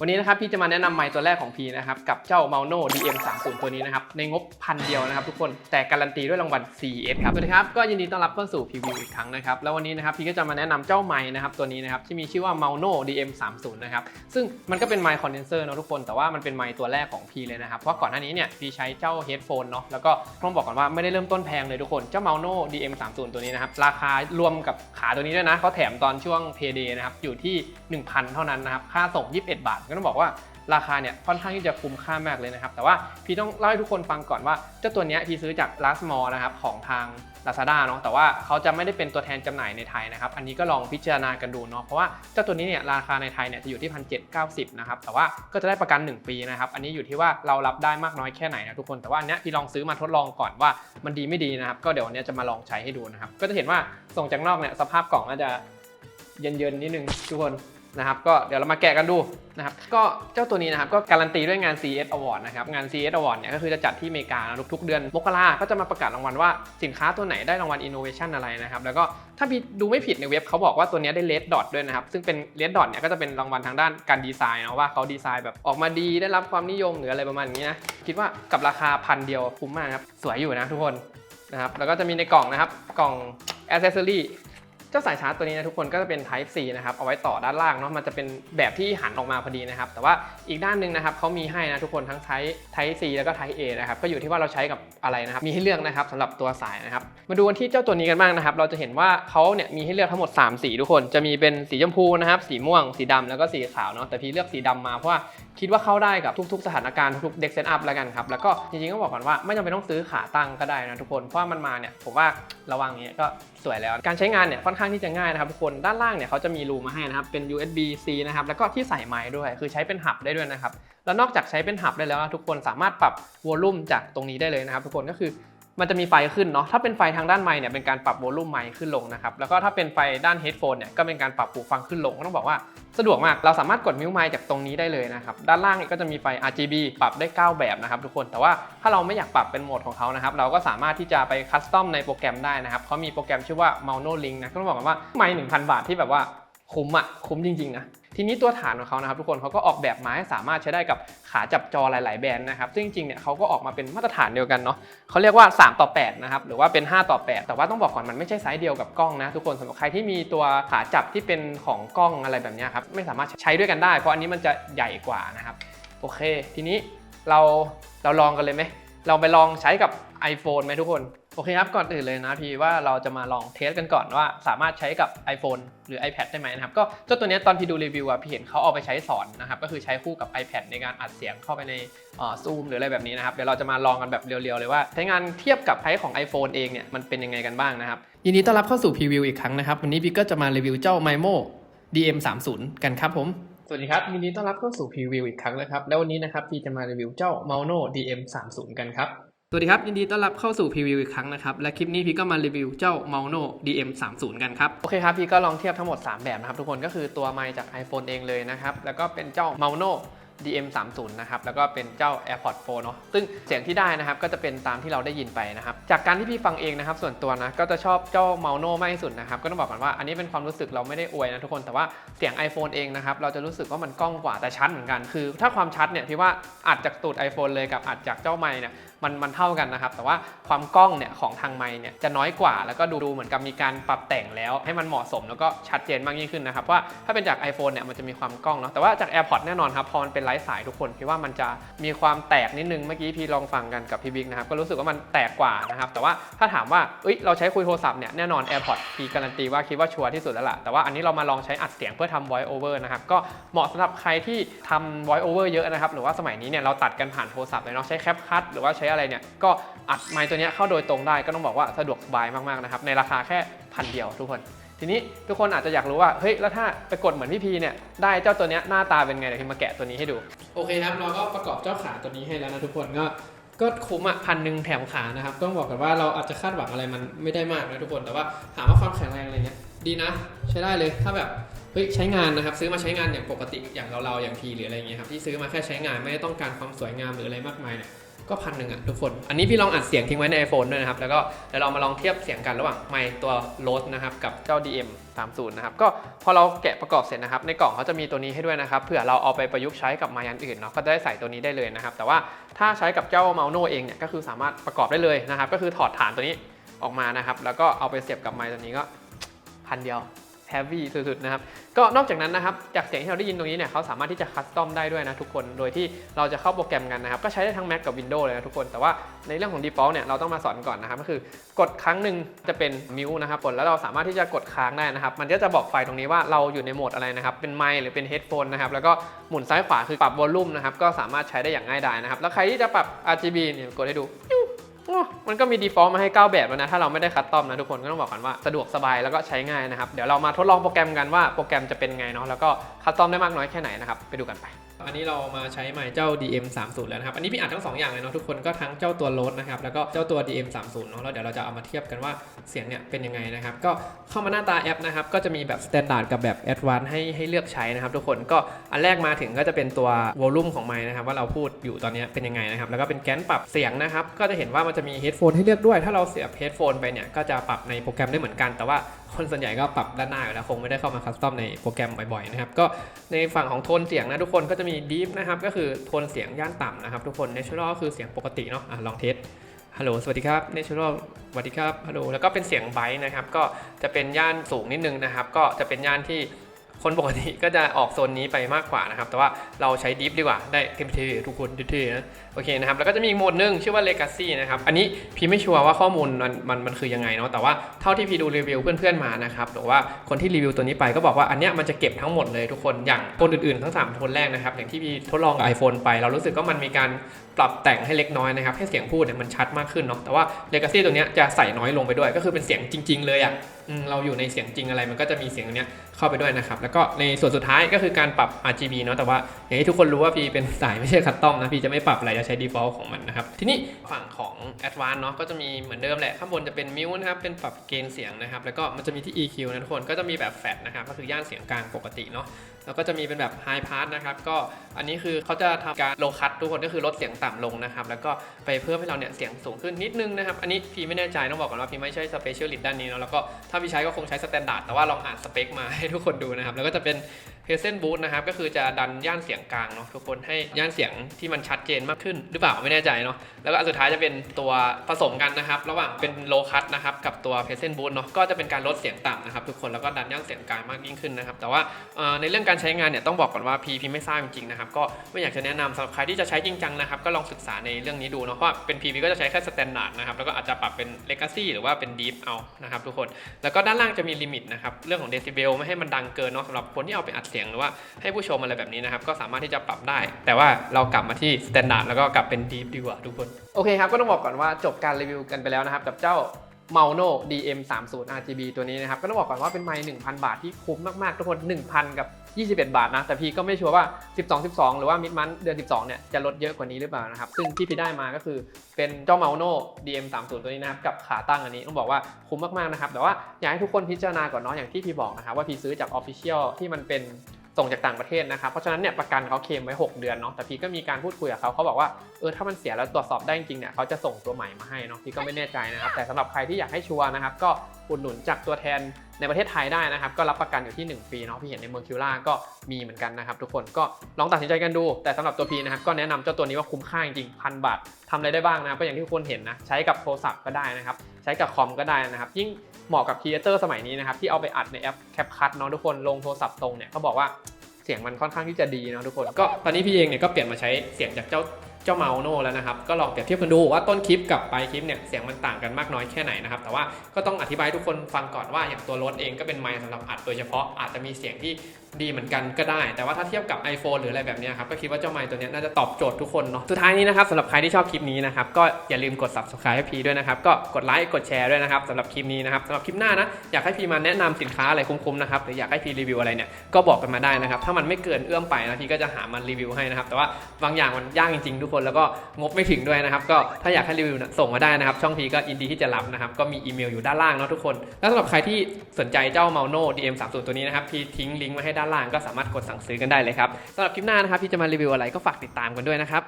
วันนี้นะครับพี่จะมาแนะนำไมค์ตัวแรกของพีนะครับกับเจ้า m a u n o DM30 ตัวนี้นะครับในงบพันเดียวนะครับทุกคนแต่การันตีด้วยรางวัล CES ครับสวัสดีครับก็ยินดีต้อนรับเข้าสู่พีวิวอีกครั้งนะครับแล้ววันนี้นะครับพี่ก็จะมาแนะนำเจ้าไมค์นะครับตัวนี้นะครับที่มีชื่อว่า m a u n o DM30 นะครับซึ่งมันก็เป็นไมค์คอนเดนเซอร์เนาะทุกคน แต่ว่ามันเป็นไมค์ตัวแรกของพีเลยนะครับเพราะก่อนหน้านี้เนี่ยพีใช้เจ้าเฮดโฟนเนาะแล้วก็ต้องบอกก่อนว่าไม่ได้เริ่มต้นแพงเลยทุกคนเจ้า m a n o DM30 ตัวนี้นะครับราคารวมกับขาตัวนี้ด้วยนะเขาแถมตอนช่วง Payday นะครับอยู่ที่ 1,000 เท่านั้นนะครับค่าส่ง 21 บาทก็ต้องบอกว่าราคาเนี่ยค่อนข้างที่จะคุ้มค่ามากเลยนะครับ แต่ว่าพี่ต้องเล่าให้ทุกคนฟังก่อนว่าเจ้าตัวนี้พี่ซื้อจาก Last Mall นะครับของทาง Lazada เนาะแต่ว่าเขาจะไม่ได้เป็นตัวแทนจำหน่ายในไทยนะครับ อันนี้ก็ลองพิจารณากันดูเนาะเพราะว่าเจ้าตัวนี้เนี่ยราคาในไทยเนี่ยจะอยู่ที่ 1,790 นะครับ แต่ว่าก็จะได้ประกัน 1 ปีนะครับ อันนี้อยู่ที่ว่าเรารับได้มากน้อยแค่ไหนนะทุกคนแต่ว่าอันเนี้ยพี่ลองซื้อมาทดลองก่อนว่ามันดีไม่ดีนะครับก็เดี๋ยววันนี้จะมาลองใช้ให้ดูนะครับก็จะเห็นว่าส่งจากนอกเนี่ยสภาพกล่องอาจจะเย็นๆนิดนึงทุกคน นะครับก็เดี๋ยวเรามาแกะกันดูนะครับก็เจ้าตัวนี้นะครับก็การันตีด้วยงาน CES Award นะครับงาน CES Award เนี่ยก็คือจะจัดที่อเมริกาทุกๆเดือนมกราก็จะมาประกาศรางวัลว่าสินค้าตัวไหนได้รางวัล Innovation อะไรนะครับแล้วก็ถ้าดูไม่ผิดในเว็บเขาบอกว่าตัวนี้ได้ Red Dot ด้วยนะครับซึ่งเป็น Red Dot เนี่ยก็จะเป็นรางวัลทางด้านการดีไซน์นะว่าเขาดีไซน์แบบออกมาดีได้รับความนิยมหรืออะไรประมาณนี้นะคิดว่ากับราคาพันเดียวคุ้มมากครับสวยอยู่นะทุกคนนะครับแล้วก็จะมีในกล่องนะครับกล่อง Accessory จ้าสายชาร์จตัวนี้นะทุกคนก็จะเป็น Type C นะครับเอาไว้ต่อด้านล่างเนาะมันจะเป็นแบบที่หันออกมาพอดีนะครับ แต่ว่าอีกด้านหนึ่งนะครับเขามีให้นะทุกคนทั้ง Type Type C แล้วก็ Type A นะครับก็อยู่ที่ว่าเราใช้กับอะไรนะครับมีให้เลือกนะครับสำหรับตัวสายนะครับมาดูกันที่เจ้าตัวนี้กันบ้างนะครับ เราจะเห็นว่าเขาเนี่ยมีให้เลือกทั้งหมด 3 สีทุกคนจะมีเป็นสีชมพูนะครับสีม่วง สีดำแล้วก็สีขาวเนาะแต่พี่เลือกสีดำมาเพราะว่าคิดว่าเข้าได้กับทุกๆ สถานการณ์ทุกๆเด็กเซตอัพแล้วกันครับแล้วก็จริงๆก็บอกก่อนว่าไม่จำเป็นต้องซื้อขาตั้งก็ได้นะทุกคนเพราะมันมาเนี่ยผมว่า ระวังเนี้ยก็สวยแล้ว การใช้งานเนี่ยค่อนข้างที่จะง่ายนะครับทุกคนด้านล่างเนี่ยเขาจะมีรูมาให้นะครับเป็น USB C นะครับแล้วก็ที่ใส่ไม้ด้วย คือใช้เป็นหับได้ด้วยนะครับแล้วนอกจากใช้เป็นหับได้แล้วนะทุกคนสามารถปรับวอลลุ่มจากตรงนี้ได้เลยนะครับทุกคนก็คือ มันจะมีไฟขึ้นเนาะ ถ้าเป็นไฟทางด้านไมค์เนี่ยเป็นการปรับโวลูมไมค์ขึ้นลงนะครับ แล้วก็ถ้าเป็นไฟด้านเฮดโฟนเนี่ยก็เป็นการปรับหูฟังขึ้นลง ก็ต้องบอกว่าสะดวกมาก เราสามารถกดมิวไมค์จากตรงนี้ได้เลยนะครับ ด้านล่างก็จะมีไฟ RGB ปรับได้ 9 แบบนะครับทุกคน แต่ว่าถ้าเราไม่อยากปรับเป็นโหมดของเขานะครับ เราก็สามารถที่จะไปคัสตอมในโปรแกรมได้นะครับเขามีโปรแกรมชื่อว่า m a u n o Link นะ ก็ต้องบอกกันว่าไมค์1,000 บาทที่แบบว่าคุ้มอะคุ้มจริงๆนะ ทีนี้ตัวฐานของเขานะครับทุกคนเขาก็ออกแบบมาให้สามารถใช้ได้กับขาจับจอหลาย ๆ แบรนด์นะครับซึ่งจริงๆเนี่ยเขาก็ออกมาเป็นมาตรฐานเดียวกันเนาะเขาเรียกว่า 3 ต่อ 8 นะครับ หรือว่าเป็น 5 ต่อ 8 แต่ว่าต้องบอกก่อนมันไม่ใช่ไซส์เดียวกับกล้องนะทุกคนสำหรับใครที่มีตัวขาจับที่เป็นของกล้องอะไรแบบนี้ครับไม่สามารถใช้ด้วยกันได้ เพราะอันนี้มันจะใหญ่กว่านะครับโอเค ทีนี้เราเราลองกันเลยไหมเราไปลองใช้กับ iPhone ไหมทุกคน โอเคครับ ก่อนอื่นเลยนะพี่ว่าเราจะมาลองเทสกันก่อนว่า สามารถใช้กับ iPhone หรือ iPad ได้ไหมนะครับ ก็เจ้าตัวนี้ตอนพี่ดูรีวิวอะพี่เห็นเขาเอาไปใช้สอนนะครับ ก็คือใช้คู่กับ iPad ในการอัดเสียงเข้าไปในซูมหรืออะไรแบบนี้นะครับ เดี๋ยวเราจะมาลองกันแบบเรียวๆเลยว่า ใช้งานเทียบกับใช้ของ iPhone เองเนี่ยมันเป็นยังไงกันบ้างนะครับ ยินดีต้อนรับเข้าสู่พรีวิวอีกครั้งนะครับวันนี้พี่ก็จะมารีวิวเจ้า MIMO DM30 กันครับผมสวัสดีครับยินดีต้อนรับเข้าสู่พรีวิวอีกครั้งนะครับแล้ววันนี้นะครับพี่จะมารีวิวเจ้า Mauno DM30 กันครับ วัสดีครับ ยินดีต้อนรับเข้าสู่พรีวิวอีกครั้งนะครับ และคลิปนี้พี่ก็มารีวิวเจ้า Mauno DM30 กันครับ โอเคครับ พี่ก็ลองเทียบทั้งหมด 3 แบบนะครับทุกคนก็คือตัวไมค์จาก iPhone เองเลยนะครับ แล้วก็เป็นเจ้า Mauno DM30 นะครับ แล้วก็เป็นเจ้า AirPods Pro เนาะซึ่งเสียงที่ได้นะครับก็จะเป็นตามที่เราได้ยินไปนะครับ จากการที่พี่ฟังเองนะครับ ส่วนตัวนะก็จะชอบเจ้า Mauno มากที่สุดนะครับ ก็ต้องบอกก่อนว่าอันนี้เป็นความรู้สึกเราไม่ได้อวยนะทุกคน แต่ว่าเสียง iPhone เองนะครับ เราจะรู้สึกว่ามันกล้องกว่าแต่ชัดเหมือนกัน คือ ถ้าความชัดเนี่ยพี่ว่าอัดจากตูด iPhone เลยกับอัดจากเจ้าไมค์เนี่ยมันมันเท่ากันนะครับ แต่ว่าความกล้องเนี่ยของทางไมค์เนี่ยจะน้อยกว่า แล้วก็ดูดูเหมือนกับมีการปรับแต่งแล้ว ให้มันเหมาะสมแล้วก็ชัดเจนมากยิ่งขึ้นนะครับว่าถ้าเป็นจาก iPhone เนี่ยมันจะมีความกล้องเนาะแต่ว่าจาก AirPods แน่นอนครับพอมันเป็นไร้สายทุกคนพี่ว่ามันจะมีความแตกนิดนึงเมื่อกี้พี่ลองฟังกันกับพี่บิ๊กนะครับก็รู้สึกว่ามันแตกกว่านะครับแต่ว่าถ้าถามว่าเอ้ยเราใช้คุยโทรศัพท์เนี่ยแน่นอน AirPods พี่การันตีว่าคิดว่าชัวร์ที่สุดแล้วล่ะแต่ว่าอันนี้เรามาลองใช้อัดเสียงเพื่อทำ voice over นะครับก็เหมาะสำหรับใครที่ทำ voice over เยอะนะครับหรือว่าสมัยนี้เนี่ยเราตัดกันผ่านโทรศัพท์เลยเนาะใช้แคปคัทหรือว่าใช้อะไรเนี่ยก็อัดไมค์ตัวนี้เข้าโดยตรงได้ก็ต้องบอกว่าสะดวกสบายมากๆนะครับในราคาแค่พันเดียวทุกคน ทีนี้ทุกคนอาจจะอยากรู้ว่าเฮ้ยแล้วถ้าไปกดเหมือนพี่พีเนี่ยได้เจ้าตัวนี้หน้าตาเป็นไงเดี๋ยวพี่มาแกะตัวนี้ให้ดูโอเคครับเราก็ประกอบเจ้าขาตัวนี้ให้แล้วนะทุกคนก็ก็คุ้มอะพันหนึ่งแถมขานะครับต้องบอกกันว่าเราอาจจะคาดหวังอะไรมันไม่ได้มากนะทุกคนแต่ว่าถามว่าความแข็งแรงอะไรเงี้ยดีนะ ใช้ได้เลยถ้าแบบเฮ้ยใช้งานนะครับซื้อมาใช้งานอย่างปกติอย่างเราๆอย่างพีหรืออะไรเงี้ยครับที่ซื้อมาแค่ใช้งานไม่ได้ต้องการความสวยงามหรืออะไรมากมายเนี่ย ก็พันหนึ่งอะทุกคน อันนี้พี่ลองอัดเสียงทิ้งไว้ใน iPhone ด้วยนะครับ แล้วก็เดี๋ยวเรามาลองเทียบเสียงกันระหว่างไมค์ตัว Rode นะครับกับเจ้า DM 30นะครับ ก็พอเราแกะประกอบเสร็จนะครับ ในกล่องเขาจะมีตัวนี้ให้ด้วยนะครับ เผื่อเราเอาไปประยุกต์ใช้กับไมค์อันอื่นเนาะ ก็จะได้ใส่ตัวนี้ได้เลยนะครับ แต่ว่าถ้าใช้กับเจ้าเมาโนเองเนี่ย ก็คือสามารถประกอบได้เลยนะครับ ก็คือถอดฐานตัวนี้ออกมานะครับ แล้วก็เอาไปเสียบกับไมค์ตัวนี้ก็พันเดียว แฮฟวี่สุดๆนะครับ ก็นอกจากนั้นนะครับ จากเสียงที่เราได้ยินตรงนี้เนี่ยเขาสามารถที่จะคัสตอมได้ด้วยนะทุกคน โดยที่เราจะเข้าโปรแกรมกันนะครับ ก็ใช้ได้ทั้ง Mac กับ Windows เลยนะทุกคน แต่ว่าในเรื่องของ default เนี่ย เราต้องมาสอนก่อนนะครับ ก็คือกดครั้งหนึ่งจะเป็นมิวนะครับผลแล้วเราสามารถที่จะกดค้างได้นะครับ มันก็จะบอกไฟตรงนี้ว่าเราอยู่ในโหมดอะไรนะครับ เป็นไมค์หรือเป็นเฮดโฟนนะครับ แล้วก็หมุนซ้ายขวาคือปรับวอลลุ่มนะครับ ก็สามารถใช้ได้อย่างง่ายดายนะครับ แล้วใครที่จะปรับ RGB เนี่ยกดให้ดู มันก็มี default มาให้ 9 แบบแล้วนะ ถ้าเราไม่ได้คัดตอมนะทุกคนก็ต้องบอกกันว่าสะดวกสบายแล้วก็ใช้ง่ายนะครับ เดี๋ยวเรามาทดลองโปรแกรมกันว่าโปรแกรมจะเป็นไงเนาะแล้วก็คัดตอมได้มากน้อยแค่ไหนนะครับไปดูกันไป อันนี้เรามาใช้ไมค์เจ้า DM 30แล้วนะครับ อันนี้พี่อัดทั้ง2อย่างเลยเนาะทุกคนก็ทั้งเจ้าตัวโรดนะครับ แล้วก็เจ้าตัว DM 30เนาะแล้วเดี๋ยวเราจะเอามาเทียบกันว่าเสียงเนี่ยเป็นยังไงนะครับ ก็เข้ามาหน้าตาแอปนะครับ ก็จะมีแบบ Standard กับแบบ Advanced ให้ให้เลือกใช้นะครับ ทุกคนก็อันแรกมาถึงก็จะเป็นตัววอลลุ่มของไมค์นะครับว่าเราพูดอยู่ตอนนี้เป็นยังไงนะครับ แล้วก็เป็นแกนปรับเสียงนะครับ ก็จะเห็นว่ามันจะมีเฮดโฟนให้เลือกด้วย ถ้าเราเสียบเฮดโฟนไปเนี่ยก็จะปรับในโปรแกรมได้เหมือนกันแต่ว่า คนส่วนใหญ่ก็ปรับด้านหน้าอยู่แล้วคงไม่ได้เข้ามาคัสตอมในโปรแกรมบ่อยๆนะครับก็ในฝั่งของโทนเสียงนะทุกคนก็จะมี Deep นะครับก็คือโทนเสียงย่านต่ำนะครับทุกคน Natural ก็คือเสียงปกติเนาะอะลองเทสฮัลโหลสวัสดีครับ Natural สวัสดีครับฮัลโหลแล้วก็เป็นเสียงไบท์นะครับก็จะเป็นย่านสูงนิดนึงนะครับก็จะเป็นย่านที่คนปกติก็จะออกโซนนี้ไปมากกว่านะครับแต่ว่าเราใช้ดิฟดีกว่าได้เท่ๆทุกคนเท่ๆนะ โอเคนะครับ แล้วก็จะมีอีกโหมดหนึ่งชื่อว่า Legacy นะครับ อันนี้พี่ไม่ชัวร์ว่าข้อมูลมันมันมันคือยังไงเนาะ แต่ว่าเท่าที่พี่ดูรีวิวเพื่อนๆมานะครับหรือว่าคนที่รีวิวตัวนี้ไปก็บอกว่าอันเนี้ยมันจะเก็บทั้งหมดเลยทุกคน อย่างคนอื่นๆทั้ง3โทนแรกนะครับ อย่างที่พี่ทดลองกับ iPhone ไป เรารู้สึกว่ามันมีการปรับแต่งให้เล็กน้อยนะครับ ให้เสียงพูดเนี่ยมันชัดมากขึ้นเนาะ แต่ว่า Legacy ตัวเนี้ยจะใส่น้อยลงไปด้วย ก็คือเป็นเสียงจริง ๆ เลยอะ่ะเราอยู่ในเสียงจริงอะไรมันก็จะมีเสียงตรงเนี้ยเข้าไปด้วยนะครับ แล้วก็ในส่วนสุดท้ายก็คือการปรับ RGB เนาะ แต่ว่าอย่างที่ทุกคนรู้ว่าพี่เป็นสายไม่ใช่คัสตอมนะ พี่จะไม่ปรับอะไรจะใช้ default ของมันนะครับ ทีนี้ฝั่งของ Advanced เนาะก็จะมีเหมือนเดิมแหละ ข้างบนจะเป็นมิวนะครับ เป็นปรับเกณฑ์เสียงนะครับ แล้วก็มันจะมีที่ EQ นะทุกคน ก็จะมีแบบแฟดนะครับ ก็คือย่านเสียงกลางปกติเนาะ แล้วก็จะมีเป็นแบบ High Pass นะครับ ก็อันนี้คือเขาจะทำการโลคัตทุกคน ก็คือลดเสียงต่ำลงนะครับ แล้วก็ไปเพิ่มให้เราเนี่ยเสียงสูงขึ้นนิดนึงนะครับ อันนี้พี่ไม่แน่ใจต้องบอกก่อนว่าพี่ไม่ใช่ Specialist ด้านนี้เนาะ แล้วก็ถ้าพี่ใช้ก็คงใช้ Standard แต่ว่าลองอ่านสเปคมาให้ทุกคนดูนะครับ แล้วก็จะเป็น p e s e n Boost นะครับก็คือจะดันย่านเสียงกลางเนาะทุกคนให้ย่านเสียงที่มันชัดเจนมากขึ้นหรือเปล่าไม่แน่ใจเนาะแล้วก็อันสุดท้ายจะเป็นตัวผสมกันนะครับระหว่างเป็นโลคัตนะครับกับตัว p e s e n Boost เนาะก็จะเป็นการลดเสียงต่ำนะครับทุกคนแล้วก็ดันย่านเสียงกลางมากยิ่งขึ้นนะครับแต่ว่าในเรื่องการใช้งานเนี่ยต้องบอกก่อนว่าพีพีไม่ทราบจริงๆนะครับก็ไม่อยากจะแนะนำสำหรับใครที่จะใช้จริงจังนะครับก็ลองศึกษาในเรื่องนี้ดูเนาะเพราะเป็นพีพีก็จะใช้แค่สแตนดาร์ดนะครับแล้วก็อาจจะปรับเป็น Legacy หรือว่าเป็น Deep เอานะครับทุกคนแล้วก็ด้านล่างจะมีลิมิตนะครับเรื่องของเดซิเบลไม่ให้มันดังเกินเนาะสำหรับคนที่เอาไปอัดเสียงหรือว่าให้ผู้ชมอะไรแบบนี้นะครับก็สามารถที่จะปรับได้ แต่ว่าเรากลับมาที่สแตนดาร์ดแล้วก็กลับเป็น Deep ดีกว่าทุกคนโอเคครับก็ต้องบอกก่อนว่าจบการรีวิวกันไปแล้วนะครับกับเจ้า m a u n o DM 3 0 RGB ตัวนี้นะครับ ก็ต้องบอกก่อนว่าเป็นไมค์1,000 บาทที่คุ้มมาก ๆ ทุกคน 1,000 กับ 21 บาทนะ แต่พี่ก็ไม่ชัวร์ว่า 12 12 หรือว่ามิดมันเดือน 12 เนี่ย จะลดเยอะกว่านี้หรือเปล่านะครับ ซึ่งที่พี่ได้มาก็คือเป็นเจ้า m a u n o DM 3 0ตัวนี้นะครับ กับขาตั้งอันนี้ต้องบอกว่าคุ้มมาก ๆ นะครับ แต่ว่าอยากให้ทุกคนพิจารณาก่อนเนาะอย่างที่พี่บอกนะครับว่าพี่ซื้อจาก Official ที่มันเป็น ส่งจากต่างประเทศนะครับ เพราะฉะนั้นเนี่ยประกันเขาเคลมไว้ 6 เดือนเนาะ แต่พี่ก็มีการพูดคุยกับเขาเขาบอกว่า เออถ้ามันเสียแล้วตรวจสอบได้จริงเนี่ยเขาจะส่งตัวใหม่มาให้เนาะ พี่ก็ไม่แน่ใจนะครับ แต่สำหรับใครที่อยากให้ชัวร์นะครับ ก็อุดหนุนจากตัวแทนในประเทศไทยได้นะครับ ก็รับประกันอยู่ที่ 1 ปีเนาะ พี่เห็นในเมืองคิวล่าก็มีเหมือนกันนะครับ ทุกคน ก็ลองตัดสินใจกันดู แต่สำหรับตัวพีนะครับ ก็แนะนำเจ้าตัวนี้ว่าคุ้มค่าจริงพันบาททำอะไรได้บ้างนะครับก็อย่างที่ทุกคนเห็นนะ ใช้กับโทรศัพท์ก็ได้นะครับ ใช้กับคอมก็ได้นะครับ ยิ่ง เหมาะกับครีเอเตอร์สมัยนี้นะครับที่เอาไปอัดในแอป CapCut เนาะทุกคนลงโทรศัพท์ตรงเนี่ยเขาบอกว่าเสียงมันค่อนข้างที่จะดีนะทุกคน ก็ตอนนี้พี่เองเนี่ยก็เปลี่ยนมาใช้เสียงจากเจ้า เจ้าเมาโนแล้วนะครับ ก็ลองเปรียบเทียบกันดูว่าต้นคลิปกับปลายคลิปเนี่ยเสียงมันต่างกันมากน้อยแค่ไหนนะครับ แต่ว่าก็ต้องอธิบายทุกคนฟังก่อนว่าอย่างตัวรถเองก็เป็นไมค์สำหรับอัดโดยเฉพาะอาจจะมีเสียงที่ดีเหมือนกันก็ได้ แต่ว่าถ้าเทียบกับ iPhone หรืออะไรแบบนี้ครับก็คิดว่าเจ้าไมค์ตัวนี้น่าจะตอบโจทย์ทุกคนเนาะสุดท้ายนี้นะครับสำหรับใครที่ชอบคลิปนี้นะครับก็อย่าลืมกด subscribe ให้พีด้วยนะครับก็กดไลค์กดแชร์ด้วยนะครับสำหรับคลิปนี้นะครับสำหรับคลิปหน้านะอยากให้พีมาแนะนำสินค้าอะไรคุ้มๆนะครับหรืออยากให้พีรีวิวอะไรเนี่ยก็บอกกันมาได้นะครับถ้ามันไม่เกินเอื้อมไปนะพีก็จะหามันรีวิวให้นะครับแต่ว่าบางอย่างมันยากจริงๆทุกคนแล้วก็งบไม่ถึงด้วยนะครับ ก็ถ้าอยากให้รีวิวส่งมาได้นะครับ ช่องพีก็ยินดีที่จะรับนะครับ ก็มีอีเมลอยู่ด้านล่างเนาะทุกคน แล้วสำหรับใครที่สนใจเจ้าเมาโน่ DM 3 0ตัวนี้นะครับพีทิ้งลิงก์ไว้ให้ด้านล่างก็สามารถกดสั่งซื้อกันได้เลยครับสำหรับคลิปหน้านะครับพี่จะมารีวิวอะไรก็ฝากติดตามกันด้วยนะครับ